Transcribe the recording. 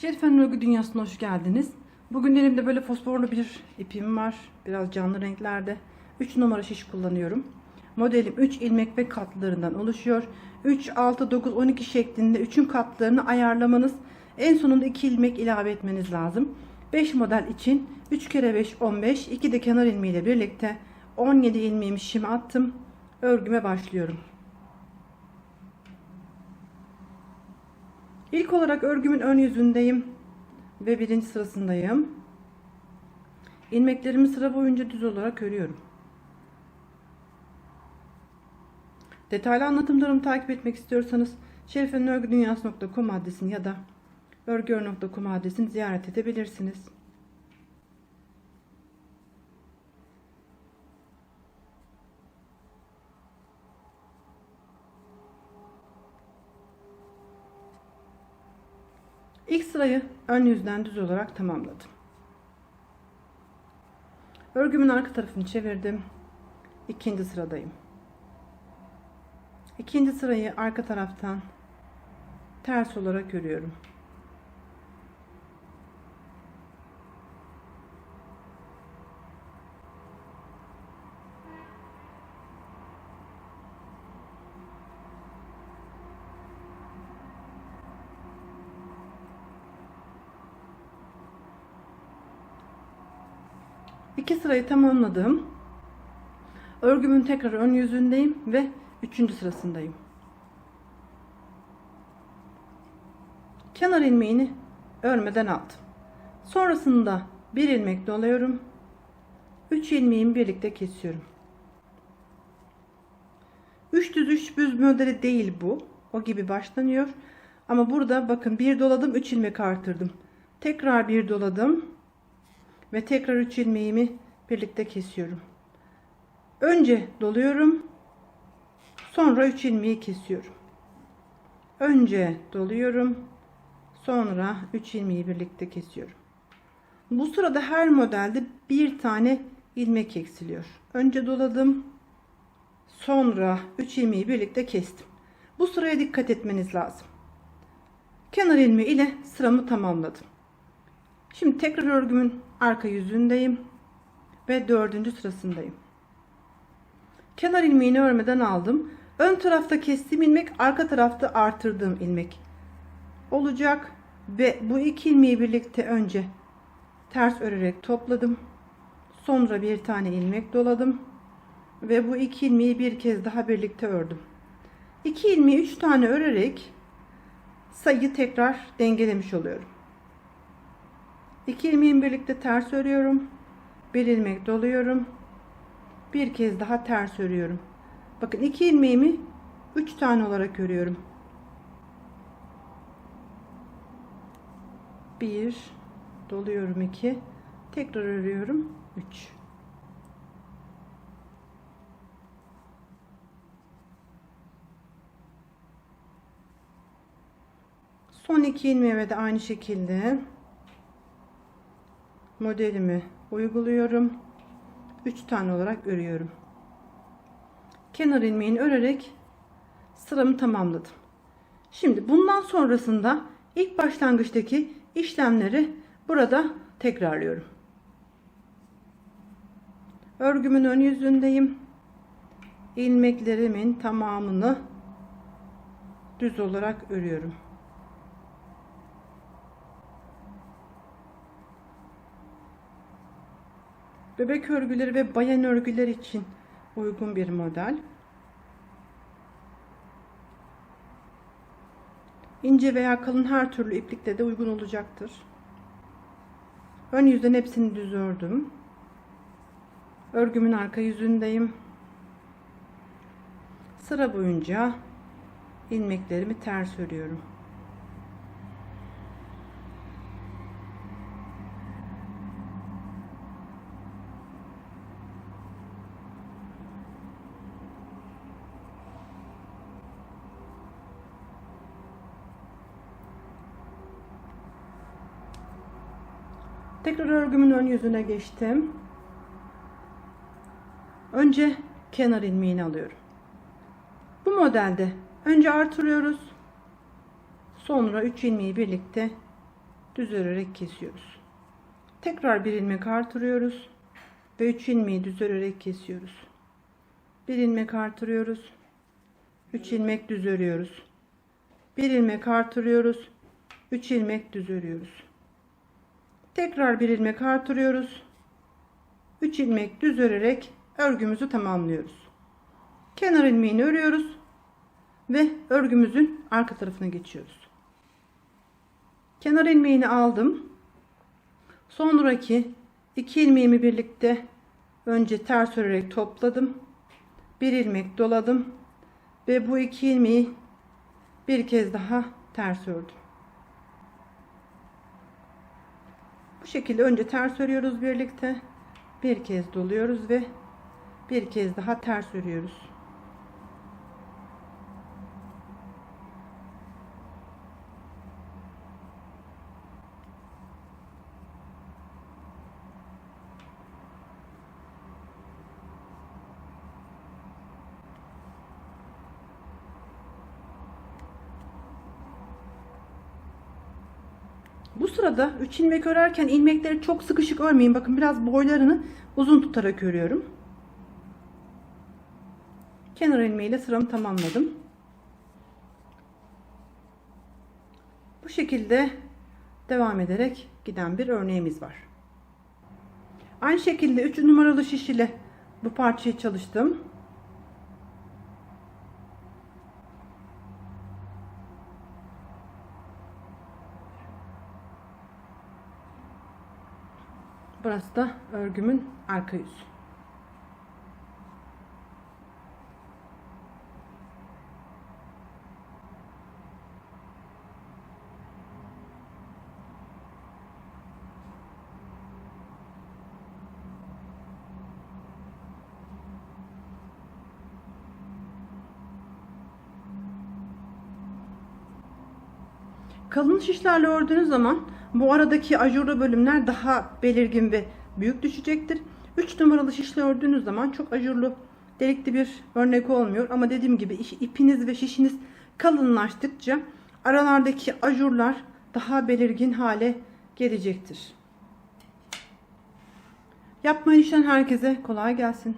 Şerife'nin örgü dünyasına hoş geldiniz. Bugün elimde böyle fosforlu bir ipim var. Biraz canlı renklerde. 3 numara şiş kullanıyorum. Modelim 3 ilmek ve katlarından oluşuyor. 3, 6, 9, 12 şeklinde 3'ün katlarını ayarlamanız en sonunda 2 ilmek ilave etmeniz lazım. 5 model için 3 kere 5 15 2 de kenar ilmeği ile birlikte 17 ilmeğimi şişime attım. Örgüme başlıyorum. İlk olarak örgümün ön yüzündeyim ve birinci sırasındayım. İlmeklerimi sıra boyunca düz olarak örüyorum. Detaylı anlatımlarımı takip etmek istiyorsanız şerifenörgüdünyası.com adresini ya da örgüör.com adresini ziyaret edebilirsiniz. İlk sırayı ön yüzden düz olarak tamamladım. Örgümün arka tarafını çevirdim. İkinci sıradayım. İkinci sırayı arka taraftan ters olarak örüyorum. İki sırayı tamamladım. Örgümün tekrar ön yüzündeyim ve üçüncü sırasındayım. Kenar ilmeğini örmeden aldım. Sonrasında bir ilmek doluyorum. 3 ilmeğimi birlikte kesiyorum. 3 düz 3 düz modeli değil bu. O gibi başlanıyor. Ama burada bakın bir doladım 3 ilmek artırdım. Tekrar bir doladım ve tekrar 3 ilmeğimi birlikte kesiyorum. Önce doluyorum. Sonra 3 ilmeği kesiyorum. Önce doluyorum. Sonra 3 ilmeği birlikte kesiyorum. Bu sırada her modelde bir tane ilmek eksiliyor. Önce doladım. Sonra 3 ilmeği birlikte kestim. Bu sıraya dikkat etmeniz lazım. Kenar ilmeği ile sıramı tamamladım. Şimdi tekrar örgümün arka yüzündeyim ve dördüncü sırasındayım. Kenar ilmeğini örmeden aldım. Ön tarafta kestiğim ilmek, arka tarafta artırdığım ilmek olacak ve bu iki ilmeği birlikte önce ters örerek topladım. Sonra bir tane ilmek doladım ve bu iki ilmeği bir kez daha birlikte ördüm. İki ilmeği üç tane örerek sayıyı tekrar dengelemiş oluyorum. İki ilmeğin birlikte ters örüyorum. Bir ilmek doluyorum. Bir kez daha ters örüyorum. Bakın iki ilmeğimi üç tane olarak örüyorum. Bir doluyorum iki. Tekrar örüyorum. Üç. Son iki ilmeğime de aynı şekilde modelimi uyguluyorum. 3 tane olarak örüyorum. Kenar ilmeğini örerek sıramı tamamladım. Şimdi bundan sonrasında ilk başlangıçtaki işlemleri burada tekrarlıyorum. Örgümün ön yüzündeyim. İlmeklerimin tamamını düz olarak örüyorum. Bebek örgüleri ve bayan örgüler için uygun bir model. İnce veya kalın her türlü iplikle de uygun olacaktır. Ön yüzden hepsini düz ördüm. Örgümün arka yüzündeyim. Sıra boyunca ilmeklerimi ters örüyorum. Tekrar örgümün ön yüzüne geçtim. Önce kenar ilmeğini alıyorum. Bu modelde önce artırıyoruz. Sonra 3 ilmeği birlikte düz örerek kesiyoruz. Tekrar bir ilmek artırıyoruz ve 3 ilmeği düz örerek kesiyoruz. Bir ilmek artırıyoruz. 3 ilmek düz örüyoruz. Bir ilmek artırıyoruz. 3 ilmek düz örüyoruz. Tekrar bir ilmek artırıyoruz. 3 ilmek düz örerek örgümüzü tamamlıyoruz. Kenar ilmeğini örüyoruz ve örgümüzün arka tarafına geçiyoruz. Kenar ilmeğini aldım. Sonraki iki ilmeğimi birlikte önce ters örerek topladım. Bir ilmek doladım ve bu iki ilmeği bir kez daha ters ördüm. Bu şekilde önce ters örüyoruz birlikte. Bir kez doluyoruz ve bir kez daha ters örüyoruz. Bu sırada 3 ilmek örerken ilmekleri çok sıkışık örmeyin. Bakın biraz boylarını uzun tutarak örüyorum. Kenar ilmeğiyle sıramı tamamladım. Bu şekilde devam ederek giden bir örneğimiz var. Aynı şekilde 3 numaralı şiş ile bu parçayı çalıştım. Burası da örgümün arka yüzü. Kalın şişlerle ördüğünüz zaman bu aradaki ajurlu bölümler daha belirgin ve büyük düşecektir. 3 numaralı şişle ördüğünüz zaman çok ajurlu delikli bir örnek olmuyor. Ama dediğim gibi ipiniz ve şişiniz kalınlaştıkça aralardaki ajurlar daha belirgin hale gelecektir. Yapmayı düşünen herkese kolay gelsin.